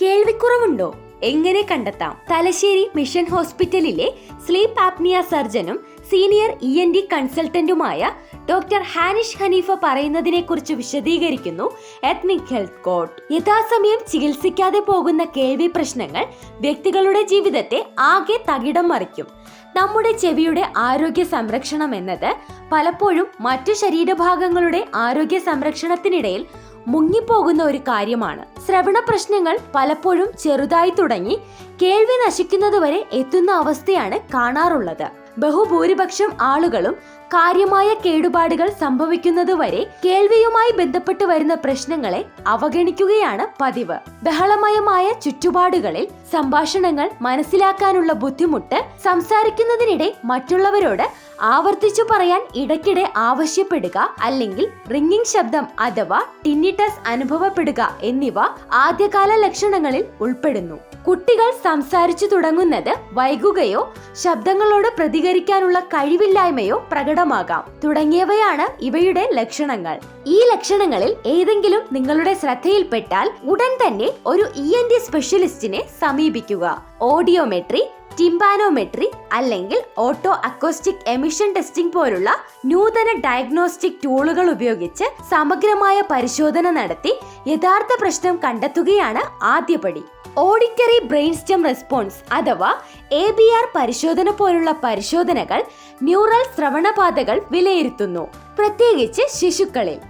കേൾവിക്കുറവുണ്ടോ? എങ്ങനെ കണ്ടെത്താം? തലശ്ശേരി മിഷൻ ഹോസ്പിറ്റലിലെ സ്ലീപ്പ് ആപ്നിയ സർജനും സീനിയർ ഇ എൻ ഡി കൺസൾട്ടന്റുമായ ഡോക്ടർ ഹാനിഷ് ഹനീഫ പറയുന്നതിനെ കുറിച്ച് വിശദീകരിക്കുന്നു എത്നിക് ഹെൽത്ത് കോഡ് യഥാസമയം ചികിത്സിക്കാതെ പോകുന്ന കേൾവി പ്രശ്നങ്ങൾ വ്യക്തികളുടെ ജീവിതത്തെ ആകെ തകിടം മറിക്കും. നമ്മുടെ ചെവിയുടെ ആരോഗ്യ സംരക്ഷണം എന്നത് പലപ്പോഴും മറ്റു ശരീരഭാഗങ്ങളുടെ ആരോഗ്യ സംരക്ഷണത്തിനിടയിൽ മുങ്ങിപ്പോകുന്ന ഒരു കാര്യമാണ്. ശ്രവണ പ്രശ്നങ്ങൾ പലപ്പോഴും ചെറുതായി തുടങ്ങി കേൾവി നശിക്കുന്നതുവരെ എത്തുന്ന അവസ്ഥയാണ് കാണാറുള്ളത്. ബഹുഭൂരിപക്ഷം ആളുകളും കാര്യമായ കേടുപാടുകൾ സംഭവിക്കുന്നതുവരെ കേൾവിയുമായി ബന്ധപ്പെട്ട് വരുന്ന പ്രശ്നങ്ങളെ അവഗണിക്കുകയാണ് പതിവ്. ബഹളമയമായ ചുറ്റുപാടുകളിൽ സംഭാഷണങ്ങൾ മനസ്സിലാക്കാനുള്ള ബുദ്ധിമുട്ട് സംസാരിക്കുന്നതിനിടെ മറ്റുള്ളവരോട് ആവർത്തിച്ചു പറയാൻ ഇടയ്ക്കിടെ ആവശ്യപ്പെടുക അല്ലെങ്കിൽ റിംഗിംഗ് ശബ്ദം അഥവാ ടിന്നിറ്റസ് അനുഭവപ്പെടുക എന്നിവ ആദ്യകാല ലക്ഷണങ്ങളിൽ ഉൾപ്പെടുന്നു. കുട്ടികൾ സംസാരിച്ചു തുടങ്ങുന്നത് വൈകുകയോ ശബ്ദങ്ങളോട് പ്രതികരിക്കാനുള്ള കഴിവില്ലായ്മയോ പ്രകടമാകാം. തുടങ്ങിയവയാണ് ഇവയുടെ ലക്ഷണങ്ങൾ. ഈ ലക്ഷണങ്ങളിൽ ഏതെങ്കിലും നിങ്ങളുടെ ശ്രദ്ധയിൽപ്പെട്ടാൽ ഉടൻ തന്നെ ഒരു ഇ എൻ ഡി സ്പെഷ്യലിസ്റ്റിനെ സമീപിക്കുക. ഓഡിയോമെട്രി ടിംബാനോമെട്രി അല്ലെങ്കിൽ ഓട്ടോ അക്കോസ്റ്റിക് എമിഷൻ ടെസ്റ്റിംഗ് പോലുള്ള നൂതന ഡയഗ്നോസ്റ്റിക് ടൂളുകൾ ഉപയോഗിച്ച് സമഗ്രമായ പരിശോധന നടത്തി യഥാർത്ഥ പ്രശ്നം കണ്ടെത്തുകയാണ് ആദ്യപടി ഓഡിറ്ററി ബ്രെയിൻ സ്റ്റെം റെസ്പോൺസ് അഥവാ എ ബി ആർ പരിശോധന പോലുള്ള പരിശോധനകൾ ന്യൂറൽ ശ്രവണപാതകൾ വിലയിരുത്തുന്നു. പ്രത്യേകിച്ച് ശിശുക്കളിൽ.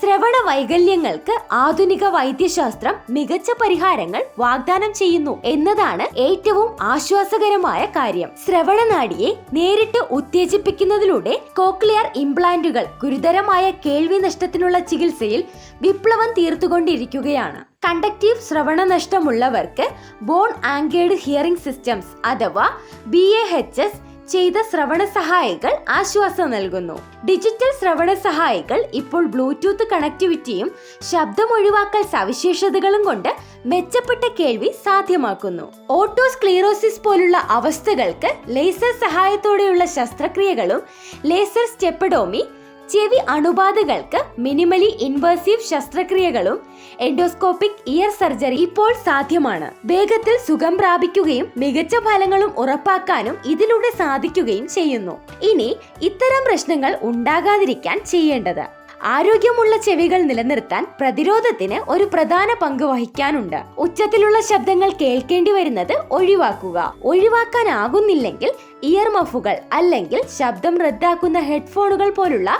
ശ്രവണ വൈകല്യങ്ങൾക്ക് ആധുനിക വൈദ്യശാസ്ത്രം മികച്ച പരിഹാരങ്ങൾ വാഗ്ദാനം ചെയ്യുന്നു എന്നതാണ് ഏറ്റവും ആശ്വാസകരമായ കാര്യം. ശ്രവണനാടിയെ നേരിട്ട് ഉത്തേജിപ്പിക്കുന്നതിലൂടെ കോക്ലിയർ ഇംപ്ലാന്റുകൾ ഗുരുതരമായ കേൾവി നഷ്ടത്തിനുള്ള ചികിത്സയിൽ വിപ്ലവം തീർത്തുകൊണ്ടിരിക്കുകയാണ്. കണ്ടക്റ്റീവ് ശ്രവണ നഷ്ടമുള്ളവർക്ക് ബോൺ ആങ്കേഡ് ഹിയറിംഗ് സിസ്റ്റംസ് അഥവാ ബി എ എച്ച് എസ് ചെയ്ത ശ്രവണ സഹായികൾ ആശ്വാസം നൽകുന്നു. ഡിജിറ്റൽ ശ്രവണ സഹായികൾ ഇപ്പോൾ ബ്ലൂടൂത്ത് കണക്ടിവിറ്റിയും ശബ്ദം ഒഴിവാക്കൽ സവിശേഷതകളും കൊണ്ട് മെച്ചപ്പെട്ട കേൾവി സാധ്യമാക്കുന്നു. ഓട്ടോസ്ക്ലീറോസിസ് പോലുള്ള അവസ്ഥകൾക്ക് ലേസർ സഹായത്തോടെയുള്ള ശസ്ത്രക്രിയകളും ലേസർ സ്റ്റെപ്പഡോമി ചെവി അണുബാധകൾക്ക് മിനിമലി ഇൻവേസീവ് ശസ്ത്രക്രിയകളും എൻഡോസ്കോപ്പിക് ഇയർ സർജറി ഇപ്പോൾ സാധ്യമാണ്. വേഗത്തിൽ സുഖം പ്രാപിക്കുകയും മികച്ച ഫലങ്ങളും ഉറപ്പാക്കാനും ഇതിലൂടെ സാധിക്കുകയും ചെയ്യുന്നു. ഇനി ഇത്തരം പ്രശ്നങ്ങൾ ഉണ്ടാകാതിരിക്കാൻ ചെയ്യേണ്ടത് ആരോഗ്യമുള്ള ചെവികൾ നിലനിർത്താൻ പ്രതിരോധത്തിന് ഒരു പ്രധാന പങ്ക് വഹിക്കാനുണ്ട്. ഉച്ചത്തിലുള്ള ശബ്ദങ്ങൾ കേൾക്കേണ്ടി വരുന്നത് ഒഴിവാക്കുക. ഒഴിവാക്കാനാകുന്നില്ലെങ്കിൽ ഇയർ മഫുകൾ അല്ലെങ്കിൽ ശബ്ദം റദ്ദാക്കുന്ന ഹെഡ്ഫോണുകൾ പോലുള്ള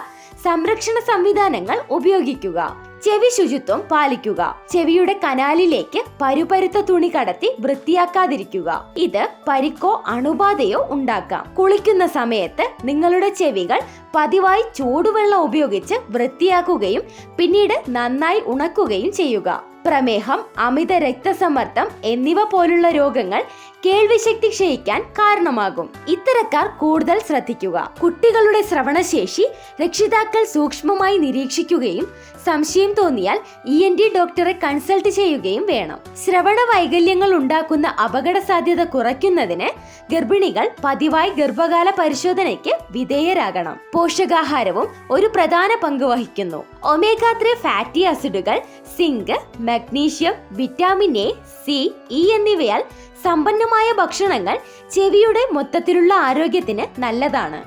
സംരക്ഷണ സംവിധാനങ്ങൾ ഉപയോഗിക്കുക. ചെവി ശുചിത്വം പാലിക്കുക. ചെവിയുടെ കനാലിലേക്ക് പരുപരുത്ത തുണി കടത്തി വൃത്തിയാക്കാതിരിക്കുക. ഇത് പരിക്കോ അണുബാധയോ ഉണ്ടാക്കാം. കുളിക്കുന്ന സമയത്ത് നിങ്ങളുടെ ചെവികൾ പതിവായി ചൂടുവെള്ളം ഉപയോഗിച്ച് വൃത്തിയാക്കുകയും പിന്നീട് നന്നായി ഉണക്കുകയും ചെയ്യുക. പ്രമേഹം അമിത രക്തസമ്മർദ്ദം എന്നിവ പോലുള്ള രോഗങ്ങൾ കേൾവിശക്തി ക്ഷയിക്കാൻ കാരണമാകും. ഇത്തരക്കാർ കൂടുതൽ ശ്രദ്ധിക്കുക. കുട്ടികളുടെ ശ്രവണശേഷി രക്ഷിതാക്കൾ സൂക്ഷ്മമായി നിരീക്ഷിക്കുകയും സംശയം തോന്നിയാൽ ഇ എൻ ഡി ഡോക്ടറെ കൺസൾട്ട് ചെയ്യുകയും വേണം. ശ്രവണ വൈകല്യങ്ങൾ ഉണ്ടാക്കുന്ന അപകട സാധ്യത കുറയ്ക്കുന്നതിന് ഗർഭിണികൾ പതിവായി ഗർഭകാല പരിശോധനയ്ക്ക് വിധേയരാകണം. പോഷകാഹാരവും ഒരു പ്രധാന പങ്ക് വഹിക്കുന്നു. ഒമേഗ ത്രീ ഫാറ്റി ആസിഡുകൾ zinc magnesium vitamin A C E എന്നിവയാൽ സമ്പന്നമായ ഭക്ഷണങ്ങൾ ചെവിയുടെ മൊത്തത്തിലുള്ള ആരോഗ്യത്തിന് നല്ലതാണ്.